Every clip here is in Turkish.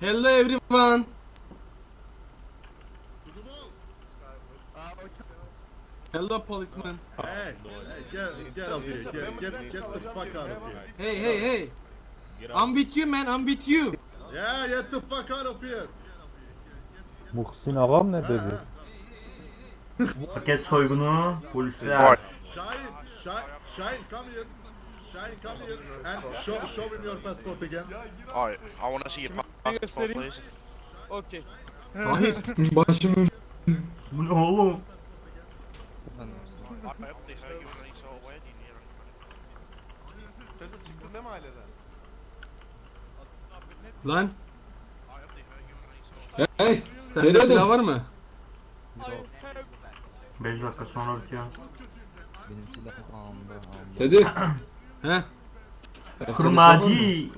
Hello everyone. Hello policeman. Hey, hey, get, get up here. Get, get, get the fuck out of here. Hey hey hey. I'm with you man, I'm with you. Yeah, get the fuck out of here. Muhsin ağam ne dedi? Paket soygunu polisler. Shine, shine, shine, come here. Shine, come here and show, show him your passport again. Alright, I want to see your passport, please. Okey. Hayır. Başımın Bu ne oğlum? Çıktın değil mi aileden? Lan Hey sende Geliyorum. silah var mı? 5 dakika sonra bitiyor. Dedi. He? Kurmacı.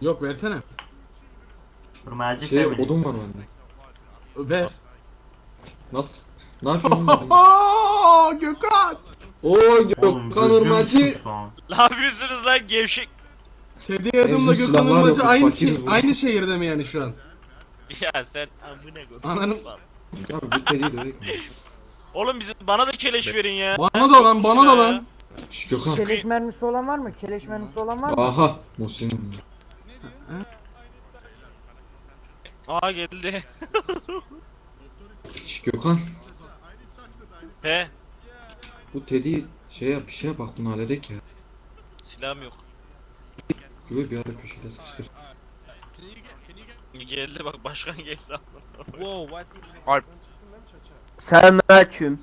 Yok versene. Kurmacı Şey family. odun var bende. Ver. Nasıl? Ne yapıyorsun? Ooo Gökhan. Oo Oğlum Gökhan gözüm Irmacı. Ne yapıyorsunuz lan gevşek? Teddy Adam'la Mevzu Gökhan silahlar Irmacı aynı, fakiriz şey, bu. aynı şehirde mi yani şu an? Ya sen amına Ananın- koyayım. Abi bu dedi de. Oğlum bizim bana da keleş verin ya. Bana da lan bana da lan. Şş Gökhan. Keleş mermisi olan var mı? Keleş mermisi olan var mı? Aha Muhsin. Aa geldi. Şş Gökhan. He, Bu Teddy şey yap bir şey yap bak bunu halledek ya. silahım yok. Gibi bir ara köşede sıkıştır. Geldi bak başkan geldi. Selamünaleyküm.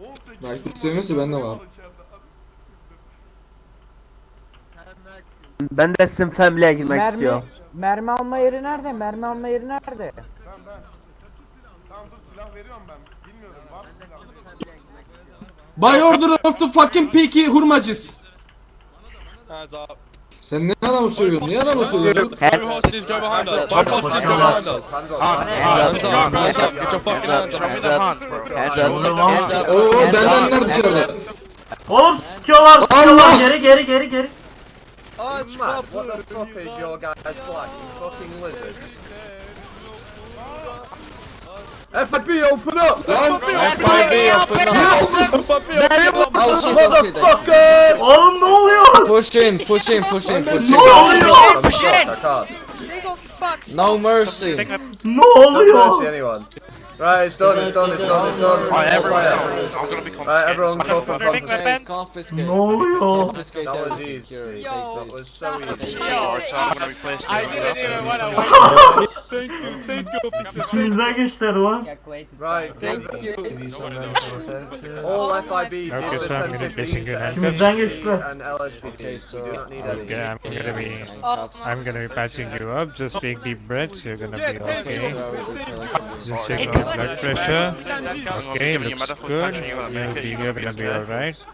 18 Belki numara istemesi bende var. Ben de sizin family'e girmek Mermi, istiyorum. mermi alma yeri nerede? Mermi alma yeri nerede? Tamam ben. Tamam dur silah veriyorum ben. Bilmiyorum var mı silah? By order of the fucking Peaky Hurmacız. Sen ne adamı söylüyorsun? Niye adamı söylüyorsun? hostages go behind us. Five hostages go behind us. Hands up, hands up, hands up, Get your fucking hands up. Show me the hands, bro. Oluyor lan? Oo bendenler dışarıda. Oğlum sıkıyorlar sıkıyorlar geri geri geri geri. Aç kapı. What the fuck is your guys black? You fucking lizards. FIB open up! FIB open up! Motherfuckers! Oğlum ne oluyor? Push in, push in, push in, push Ne in. oluyor? I'm shocked, No mercy. No Don't mercy oluyor? anyone. Right, it's done, it's done, it's done, it's done. Alright, everyone, Fire. I'm gonna be Right, everyone go for confiscation. Confiscate. Ne oluyor? That was easy. That was so easy. Alright, so I'm gonna be placed in İçimizden geçtiler lan. Right, all FIB give the 1050s to İçimizden geçtiler. and LSPD. You do not need any. Okay, I'm gonna be I'm gonna be patching you up. Just take deep breaths. You're gonna be okay. Just check your blood pressure. Okay, looks good. You'll be, you'll be alright.